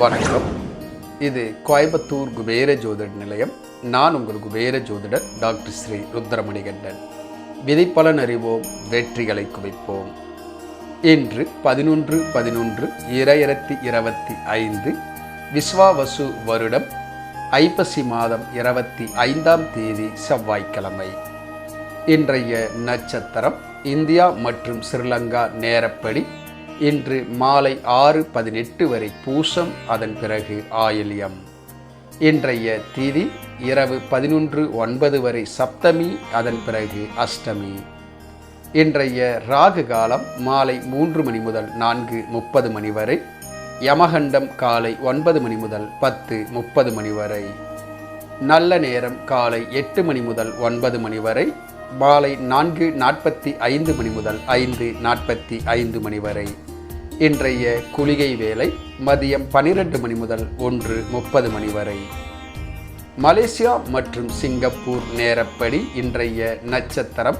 வணக்கம். இது கோயம்புத்தூர் குபேர ஜோதிட நிலையம். நான் உங்கள் குபேர ஜோதிடர் டாக்டர் ஸ்ரீ ருத்ரமணிகண்டன். விதைப்பலன் அறிவோம் வெற்றிகளை குவிப்போம். இன்று பதினொன்று பதினொன்று இரயிரத்தி இருபத்தி ஐந்து விஸ்வாவசு வருடம் ஐப்பசி மாதம் இருபத்தி ஐந்தாம் தேதி செவ்வாய்க்கிழமை. இன்றைய நட்சத்திரம் இந்தியா மற்றும் ஸ்ரீலங்கா நேரப்படி இன்று மாலை ஆறு பதினெட்டு வரை பூசம் அதன் பிறகு ஆயில்யம். இன்றைய திதி இரவு பதினொன்று ஒன்பது வரை சப்தமி அதன் பிறகு அஷ்டமி. இன்றைய ராகு காலம் மாலை மூன்று மணி முதல் நான்கு முப்பது மணி வரை யமகண்டம் காலை ஒன்பது மணி முதல் பத்து முப்பது மணி வரை. நல்ல நேரம் காலை எட்டு மணி முதல் ஒன்பது மணி வரை மாலை நான்கு நாற்பத்தி ஐந்து மணி முதல் ஐந்து நாற்பத்தி ஐந்து மணி வரை. இன்றைய குளிகை வேலை மதியம் பனிரெண்டு மணி முதல் ஒன்று முப்பது மணி வரை. மலேசியா மற்றும் சிங்கப்பூர் நேரப்படி இன்றைய நட்சத்திரம்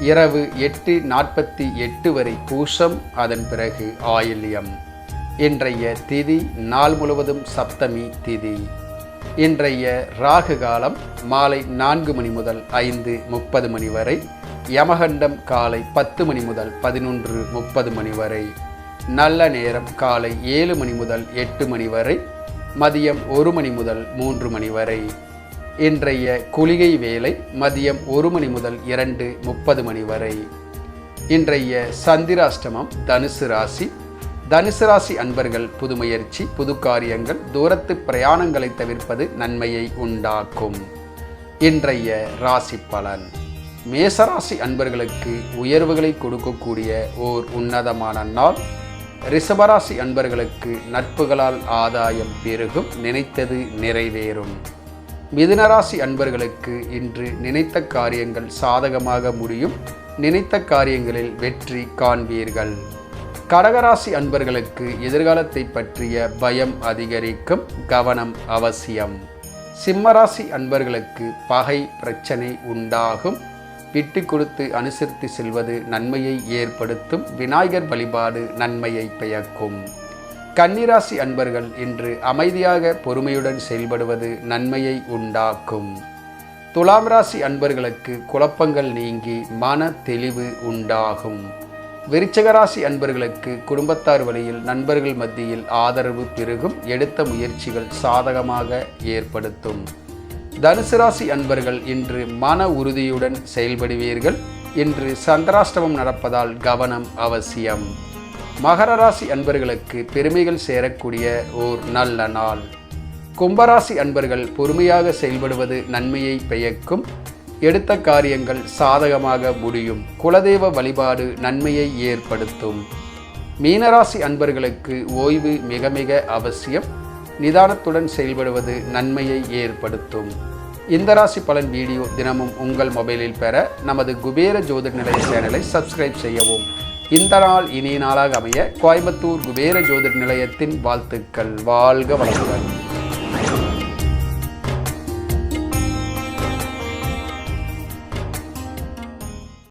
இரவு எட்டு நாற்பத்தி எட்டு வரை பூசம் அதன் பிறகு ஆயில்யம். இன்றைய திதி நாள் முழுவதும் சப்தமி திதி. இன்றைய ராகு காலம் மாலை நான்கு மணி முதல் ஐந்து முப்பது மணி வரை யமகண்டம் காலை பத்து மணி முதல் பதினொன்று முப்பது மணி வரை நல்ல நேரம் காலை ஏழு மணி முதல் எட்டு மணி வரை மதியம் ஒரு மணி முதல் மூன்று மணி வரை. இன்றைய குளிகை வேலை மதியம் ஒரு மணி முதல் இரண்டு முப்பது மணி வரை. இன்றைய சந்திராஷ்டமம் தனுசு ராசி தனுசு ராசி அன்பர்கள் புது முயற்சி புது காரியங்கள் தூரத்து பிரயாணங்களை தவிர்ப்பது நன்மையை உண்டாக்கும். இன்றைய ராசி பலன். மேசராசி அன்பர்களுக்கு உயர்வுகளை கொடுக்கக்கூடிய ஓர் உன்னதமான நாள். ரிஷபராசி அன்பர்களுக்கு நட்புகளால் ஆதாயம் பெருகும் நினைத்தது நிறைவேறும். மிதுனராசி அன்பர்களுக்கு இன்று நினைத்த காரியங்கள் சாதகமாக முடியும் நினைத்த காரியங்களில் வெற்றி காண்பீர்கள். கடகராசி அன்பர்களுக்கு எதிர்காலத்தை பற்றிய பயம் அதிகரிக்கும் கவனம் அவசியம். சிம்மராசி அன்பர்களுக்கு பகை பிரச்சனை உண்டாகும். விட்டு கொடுத்து அனுசரித்து செல்வது நன்மையை ஏற்படுத்தும். விநாயகர் வழிபாடு நன்மையை பயக்கும் கன்னிராசி அன்பர்கள் இன்று அமைதியாக பொறுமையுடன் செயல்படுவது நன்மையை உண்டாக்கும். துலாம் ராசி அன்பர்களுக்கு குழப்பங்கள் நீங்கி மன தெளிவு உண்டாகும். விருச்சகராசி அன்பர்களுக்கு குடும்பத்தார் வழியில் நண்பர்கள் மத்தியில் ஆதரவு பெருகும் எடுத்த முயற்சிகள் சாதகமாக ஏற்படுத்தும். தனுசு ராசி அன்பர்கள் இன்று மன உறுதியுடன் செயல்படுவீர்கள். இன்று சந்திராஷ்டமம் நடப்பதால் கவனம் அவசியம். மகர ராசி அன்பர்களுக்கு பெருமைகள் சேரக்கூடிய ஓர் நல்ல நாள். கும்பராசி அன்பர்கள் பொறுமையாக செயல்படுவது நன்மையை பெயக்கும் எடுத்த காரியங்கள் சாதகமாக முடியும். குலதெய்வ வழிபாடு நன்மையை ஏற்படுத்தும். மீனராசி அன்பர்களுக்கு ஓய்வு மிக மிக அவசியம். நிதானத்துடன் செயல்படுவது நன்மையை ஏற்படுத்தும். இந்த ராசி பலன் வீடியோ தினமும் உங்கள் மொபைலில் பெற நமது குபேர ஜோதிட நிலைய சேனலை சப்ஸ்கிரைப் செய்யவும். இந்த நாள் இனிய நாளாக அமைய கோயம்புத்தூர் குபேர ஜோதிட நிலையத்தின் வாழ்த்துக்கள். வாழ்க வளமுடன்.